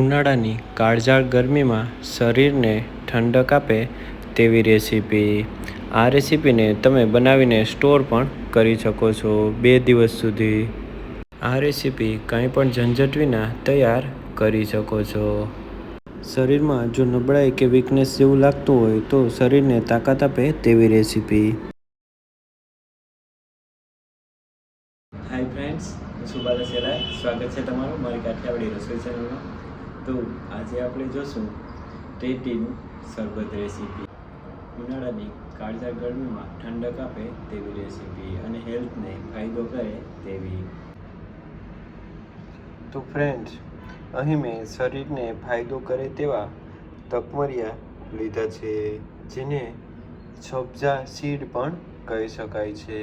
ઉનાળાની કાળઝાળ ગરમીમાં શરીરને ઠંડક આપે તેવી રેસીપી. આ રેસીપીને તમે બનાવીને સ્ટોર પણ કરી શકો છો બે દિવસ સુધી. આ રેસીપી કંઈ પણ ઝંઝટ વિના તૈયાર કરી શકો છો. શરીરમાં જો નબળાઈ કે વીકનેસ જેવું લાગતું હોય તો શરીરને તાકાત આપે તેવી રેસીપી. હાય ફ્રેન્ડ્સ હું બાલસેલા સ્વાગત છે તમારું મારી કાઠિયાવાડી રસોઈ ચેનલમાં તો આજે આપણે જોશું ટેટીનું શરબત રેસીપી ઉનાળાની કાળઝાળ ગરમીમાં ઠંડક આપે તેવી રેસીપી અને હેલ્થને ફાયદો કરે તેવી. તો ફ્રેન્ડ્સ અહીં મેં શરીરને ફાયદો કરે તેવા તકમરિયા લીધા છે, જેને સબ્જા સીડ પણ કહી શકાય છે.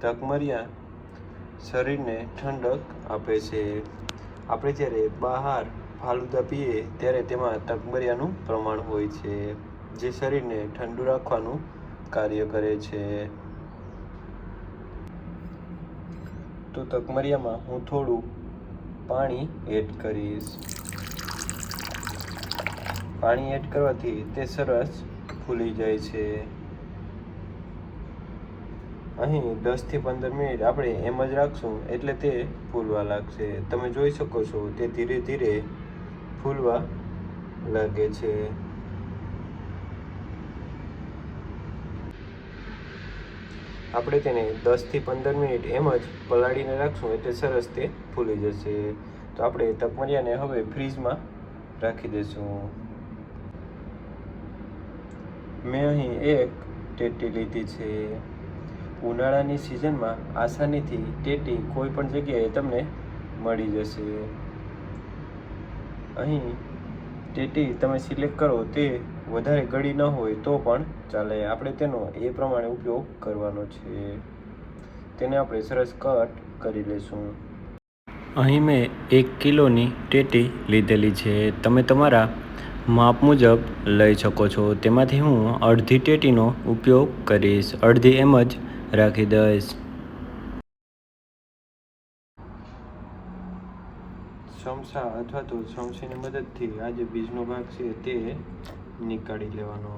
તકમરિયા શરીરને ઠંડક આપે છે. આપણે જ્યારે બહાર ફાલુદા પીએ ત્યારે તેમાં તકમરિયાનું પ્રમાણ હોય છે, જે શરીરને ઠંડુ રાખવાનું કાર્ય કરે છે. તો તકમરિયામાં હું થોડું પાણી એડ કરીશ. પાણી એડ કરવાથી તે સરસ ફૂલી જાય છે. અહીં દસથી પંદર મિનિટ આપણે એમ જ રાખશું એટલે તે ફૂલવા લાગશે. તમે જોઈ શકો છો, તે ધીરે ધીરે ફૂલવા લાગે છે. આપણે તેને દસથી પંદર મિનિટ એમ જ પલાળીને રાખશું એટલે સરસ તે ફૂલી જશે. તો આપણે તકમરિયાને હવે ફ્રીજમાં રાખી દઈશું મેં અહીં એક ટેટી લીધી છે. ઉનાળાની સિઝનમાં આસાનીથી ટેટી કોઈ પણ જગ્યાએ તમને મળી જશે. અહીં ટેટી તમે સિલેક્ટ કરો તે વધારે ગળી ન હોય તો પણ ચાલે. આપણે તેનો એ પ્રમાણે ઉપયોગ કરવાનો છે. તેને આપણે સરસ કટ કરી લઈશું અહીં મેં એક કિલોની ટેટી લીધેલી છે. તમે તમારા માપ મુજબ લઈ શકો છો. તેમાંથી હું અડધી ટેટીનો ઉપયોગ કરીશ. અડધી એમ જ રાખી દઈશ. ચમચા અથવા તો ચમચીની મદદથી આ જે બીજનો ભાગ છે તે નીકાળી લેવાનો.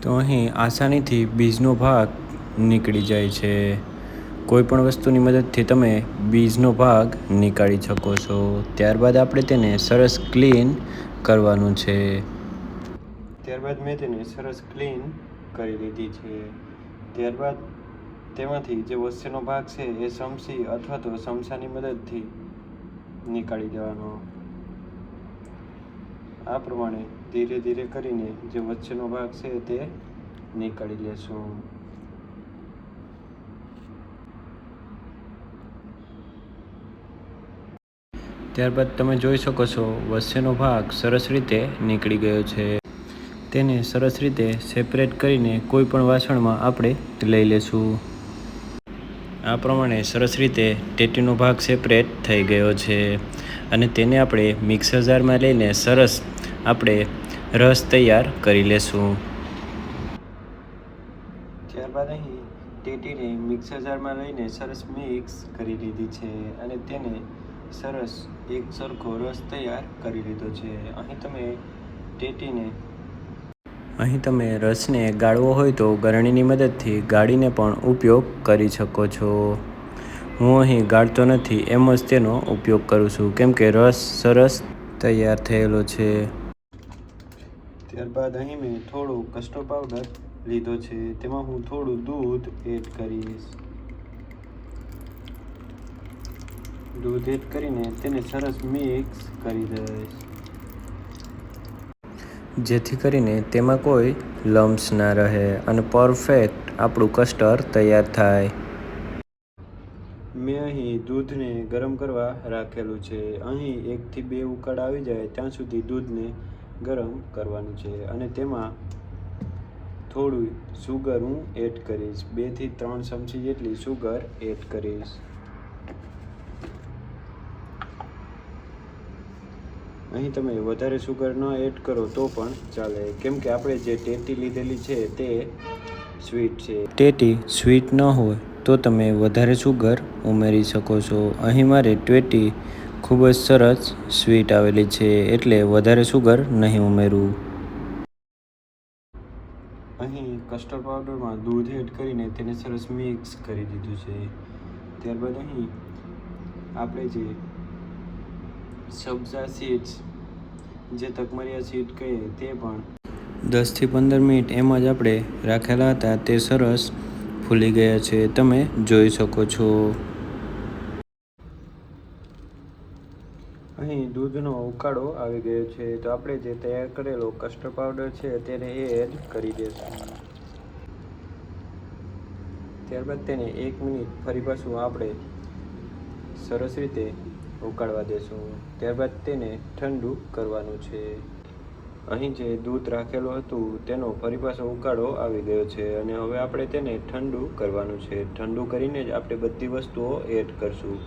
તો અહીં આસાનીથી બીજનો ભાગ નીકળી જાય છે. કોઈ પણ વસ્તુની મદદથી તમે બીજનો ભાગ નીકાળી શકો છો. ત્યારબાદ આપણે તેને સરસ ક્લીન કરવાનું છે. ત્યારબાદ મેં તેને સરસ ક્લીન કરી લીધી છે. ત્યારબાદ તેમાંથી જે વચ્ચેનો ભાગ છે એ શમસી અથવા તો શમશાની મદદથી નીકાળી દેવાનો. આ પ્રમાણે ધીરે ધીરે કરીને જે વચ્ચેનો ભાગ છે તે નીકાળી લેશું. ત્યારબાદ તમે જોઈ શકો છો વચ્ચેનો ભાગ સરસ રીતે નીકળી ગયો છે. તેને સરસ રીતે સેપરેટ કરીને કોઈ પણ વાસણમાં આપણે લઈ લેશું. આ પ્રમાણે સરસ રીતે ટેટીનો ભાગ સેપરેટ થઈ ગયો છે અને તેને આપણે મિક્સર જારમાં લઈને સરસ આપણે રસ તૈયાર કરી લેશું. ત્યારબાદ અહીં ટેટીને મિક્સર જારમાં લઈને સરસ મિક્સ કરી લીધી છે અને તેને સરસ એક સરખો રસ તૈયાર કરી લીધો છે. અહીં તમે ટેટીને અહીં તમે રસને ગાળવો હોય તો ગરણીની મદદથી ગાળીને પણ ઉપયોગ કરી શકો છો. હું અહીં ગાળતો નથી, એમ જ તેનો ઉપયોગ કરું છું, કેમ કે રસ સરસ તૈયાર થયેલો છે. ત્યારબાદ અહીં મેં થોડું કસ્ટો પાવડર લીધો છે, તેમાં હું થોડું દૂધ એડ કરીશ. દૂધ એડ કરીને તેને સરસ મિક્સ કરી દઈશ. જેથી કરીને તેમાં કોઈ લમ્સ ના રહે અને પરફેક્ટ આપણું કસ્ટર તૈયાર થાય. મેં અહીં દૂધને ગરમ કરવા રાખેલું છે. અહીં એકથી બે ઉકાળ આવી જાય ત્યાં સુધી દૂધને ગરમ કરવાનું છે અને તેમાં થોડું સુગર હું એડ કરીશ. બેથી ત્રણ ચમચી જેટલી સુગર એડ કરીશ. અહીં તમે વધારે સુગર ન એડ કરો તો પણ ચાલે. કેમ કે આપણે જે ટેટી લીધેલી છે તે સ્વીટ છે. ટેટી સ્વીટ ન હોય તો તમે વધારે સુગર ઉમેરી શકો છો. અહીં મારે ટેટી ખૂબ જ સરસ સ્વીટ આવેલી છે એટલે વધારે સુગર નહીં ઉમેરવું. અહીં કસ્ટર્ડ પાવડરમાં દૂધ એડ કરીને તેને સરસ મિક્સ કરી દીધું છે. ત્યારબાદ અહીં આપણે જે સબ્જા સીડ્સ જે તકમરિયા સીટ કહીએ તે પણ. દસથી પંદર મિનિટ એમ જ આપણે રાખેલા હતા તે સરસ ફૂલી ગયા છે. તમે જોઈ શકો છો. અહીં દૂધનો ઉકાળો આવી ગયો છે. તો આપણે જે તૈયાર કરેલો કસ્ટર્ડ પાવડર છે તેને એ એડ કરી દેશું. ત્યારબાદ તેને એક મિનિટ ફરી પાછું આપણે સરસ રીતે ઉકાળવા દેશું. ત્યારબાદ તેને ઠંડુ કરવાનું છે. અહીં જે દૂધ રાખેલું હતું, તેનો ફરી પાછો ઉકાળો આવી ગયો છે અને હવે આપણે તેને ઠંડુ કરવાનું છે. ઠંડુ કરીને જ આપણે બધી વસ્તુઓ એડ કરશું.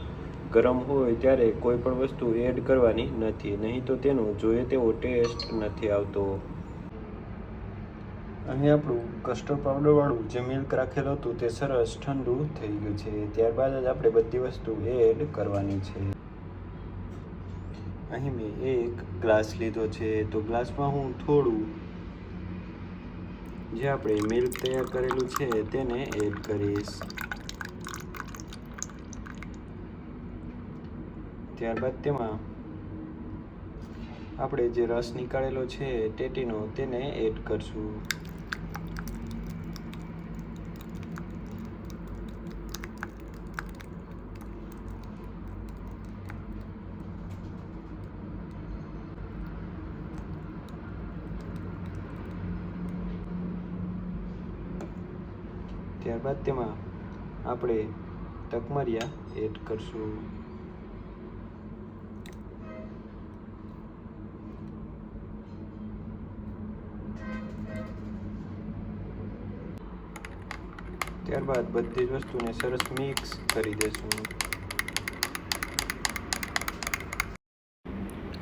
ગરમ હોય ત્યારે કોઈ પણ વસ્તુ એડ કરવાની નથી, નહીં તો તેનો જોઈએ તેવો ટેસ્ટ નથી આવતો. અહીં આપણું કસ્ટર્ડ પાવડરવાળું જે મિલ્ક રાખેલું હતું, તે સરસ ઠંડુ થઈ ગયું છે. ત્યારબાદ જ આપણે બધી વસ્તુ એડ કરવાની છે. અહીં મેં એક ગ્લાસ લીધો છે, તો ગ્લાસમાં હું થોડું જે આપણે મિલ્ક તૈયાર કરેલું છે તેને એડ કરીશ. ત્યારબાદ તેમાં આપણે જે રસ નીકાળેલો છે, ટેટીનો, તેને એડ કરશું. ત્યારબાદ તેમાં આપણે તકમરિયા એડ કરશું. ત્યારબાદ બધી જ વસ્તુને સરસ મિક્સ કરી દેશું.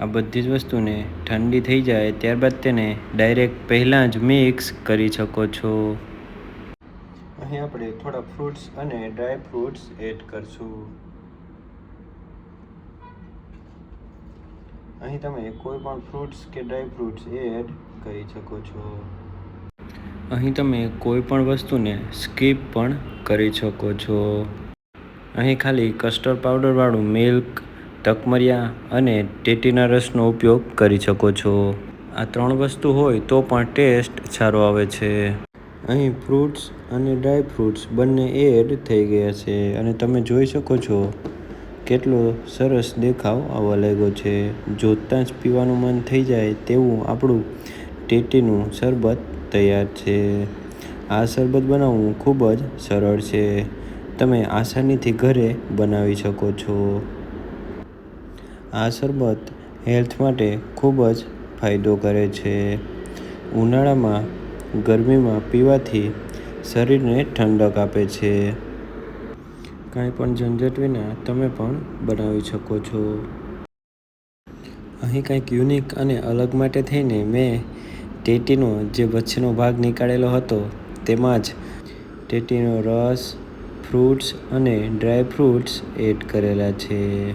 આ બધી જ વસ્તુને ઠંડી થઈ જાય ત્યારબાદ તેને ડાયરેક્ટ પહેલાં જ મિક્સ કરી શકો છો. અહીં આપણે થોડા ફ્રૂટ્સ અને ડ્રાય ફ્રૂટ્સ એડ કરશું. અહીં તમે કોઈ પણ ફ્રૂટ્સ કે ડ્રાય ફ્રૂટ્સ એડ કરી શકો છો. અહીં તમે કોઈ પણ વસ્તુને સ્કીપ પણ કરી શકો છો. અહીં ખાલી કસ્ટર્ડ પાવડરવાળું મિલ્ક તકમરિયા અને ટેટીના રસનો ઉપયોગ કરી શકો છો. આ ત્રણ વસ્તુ હોય તો પણ ટેસ્ટ સારો આવે છે. અહીં ફ્રૂટ્સ અને ડ્રાય ફ્રૂટ્સ બંને એડ થઈ ગયા છે અને તમે જોઈ શકો છો કેટલો સરસ દેખાવ આવવા લાગ્યો છે. જોતાં જ પીવાનું મન થઈ જાય તેવું આપણું ટેટીનું શરબત તૈયાર છે. આ શરબત બનાવવું ખૂબ જ સરળ છે. તમે આસાનીથી ઘરે બનાવી શકો છો. આ શરબત હેલ્થ માટે ખૂબ જ ફાયદો કરે છે. ઉનાળામાં ગરમીમાં પીવાથી શરીરને ઠંડક આપે છે. કાંઈ પણ ઝંઝટ વિના તમે પણ બનાવી શકો છો. અહીં કંઈક યુનિક અને અલગ માટે થઈને મેં ટેટીનો જે વચ્ચેનો ભાગ નીકાળેલો હતો તેમાં જ ટેટીનો રસ, ફ્રૂટ્સ અને ડ્રાય ફ્રૂટ્સ એડ કરેલા છે.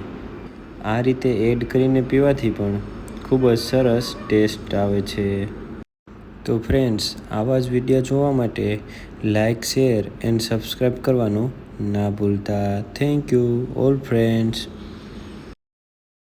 આ રીતે એડ કરીને પીવાથી પણ ખૂબ જ સરસ ટેસ્ટ આવે છે. તો ફ્રેન્ડ્સ આવા જ વીડિયો જોવા માટે લાઇક શેર એન્ડ સબસ્ક્રાઈબ કરવાનું ના ભૂલતા. Thank you all friends